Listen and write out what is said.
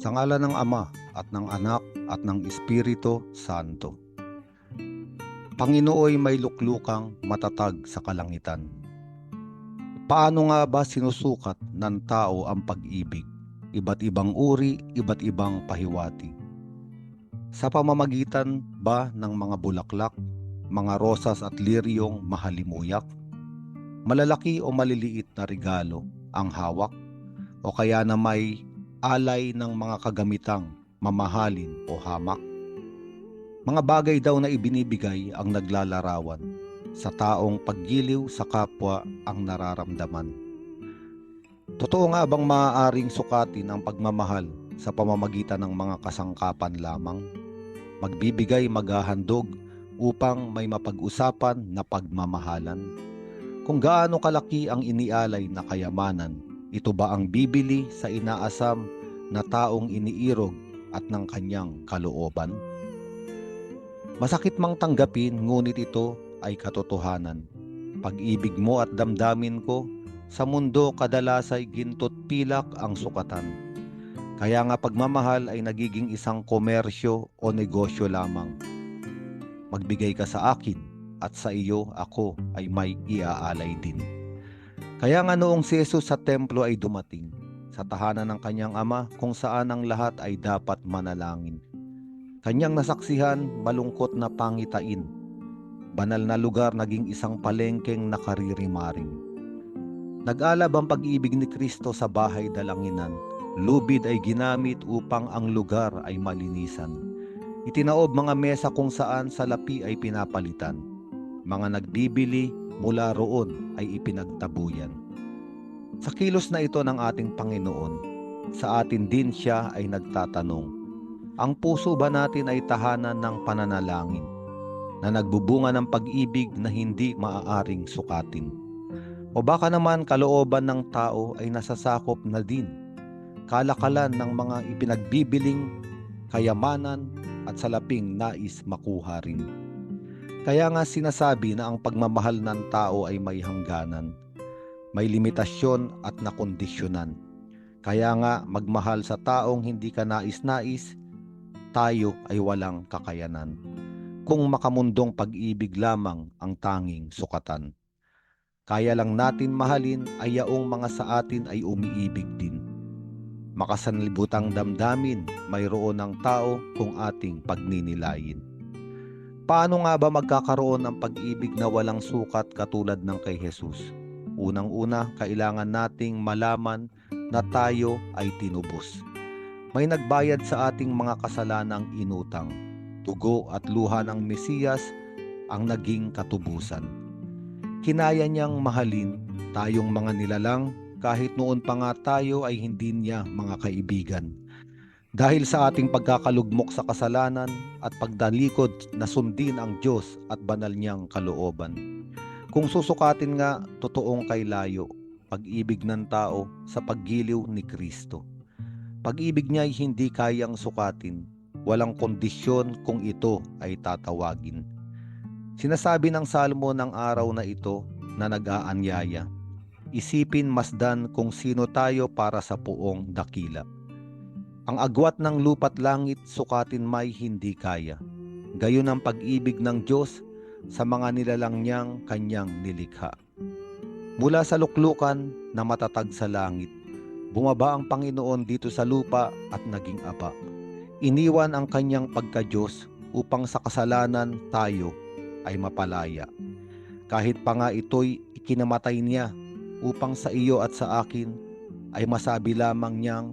Sa ngala ng Ama at ng Anak at ng Espiritu Santo. Panginooy may luklukang matatag sa kalangitan. Paano nga ba sinusukat ng tao ang pag-ibig? Iba't ibang uri, iba't ibang pahiwati. Sa pamamagitan ba ng mga bulaklak, mga rosas at liryong mahalimuyak? Malalaki o maliliit na regalo ang hawak? O kaya na may alay ng mga kagamitang mamahalin o hamak? Mga bagay daw na ibinibigay ang naglalarawan sa taong paggiliw sa kapwa ang nararamdaman. Totoo nga bang maaaring sukatin ang pagmamahal sa pamamagitan ng mga kasangkapan lamang? Magbibigay maghahandog upang may mapag-usapan na pagmamahalan? Kung gaano kalaki ang inialay na kayamanan, ito ba ang bibili sa inaasam na taong iniirog at ng kanyang kalooban? Masakit mang tanggapin ngunit ito ay katotohanan. Pag-ibig mo at damdamin ko sa mundo kadalas ay gintot pilak ang sukatan. Kaya nga pagmamahal ay nagiging isang komersyo o negosyo lamang. Magbigay ka sa akin at sa iyo ako ay may iaalay din. Kaya nga noong si Jesus sa templo ay dumating sa tahanan ng kanyang ama kung saan ang lahat ay dapat manalangin. Kanyang nasaksihan malungkot na pangitain. Banal na lugar naging isang palengkeng nakaririmaring. Nag-alab ang pag-ibig ni Kristo sa bahay dalanginan. Lubid ay ginamit upang ang lugar ay malinisan. Itinaob mga mesa kung saan salapi ay pinapalitan. Mga nagbibili mula roon ay ipinagtabuyan. Sa kilos na ito ng ating Panginoon, sa atin din siya ay nagtatanong, ang puso ba natin ay tahanan ng pananalangin na nagbubunga ng pag-ibig na hindi maaaring sukatin? O baka naman kalooban ng tao ay nasasakop na din kalakalan ng mga ipinagbibiling kayamanan at salaping nais makuha rin. Kaya nga sinasabi na ang pagmamahal ng tao ay may hangganan, may limitasyon at nakondisyonan. Kaya nga magmahal sa taong hindi ka nais-nais, tayo ay walang kakayanan. Kung makamundong pag-ibig lamang ang tanging sukatan. Kaya lang natin mahalin ay yaong mga sa atin ay umiibig din. Makasanlibutang damdamin mayroon ng tao kung ating pagninilayin. Paano nga ba magkakaroon ng pag-ibig na walang sukat katulad ng kay Jesus? Unang-una, kailangan nating malaman na tayo ay tinubos. May nagbayad sa ating mga kasalanang inutang. Tugo at luha ng Mesiyas ang naging katubusan. Kinaya niyang mahalin tayong mga nilalang kahit noon pa nga tayo ay hindi niya mga kaibigan. Dahil sa ating pagkakalugmok sa kasalanan at pagdalikod na sundin ang Diyos at banal niyang kalooban. Kung susukatin nga, totoong kay layo, pag-ibig ng tao sa paggiliw ni Kristo. Pag-ibig niya ay hindi kayang sukatin, walang kondisyon kung ito ay tatawagin. Sinasabi ng salmo ng araw na ito na nag-aanyaya, Isipin masdan kung sino tayo para sa puong dakila. Ang agwat ng lupat langit sukatin may hindi kaya. Gayon ang pag-ibig ng Diyos sa mga nilalang niyang kanyang nilikha. Mula sa luklukan na matatag sa langit, bumaba ang Panginoon dito sa lupa at naging apa. Iniwan ang kanyang pagka-Diyos upang sa kasalanan tayo ay mapalaya. Kahit pa nga ito'y ikinamatay niya upang sa iyo at sa akin ay masabi lamang niyang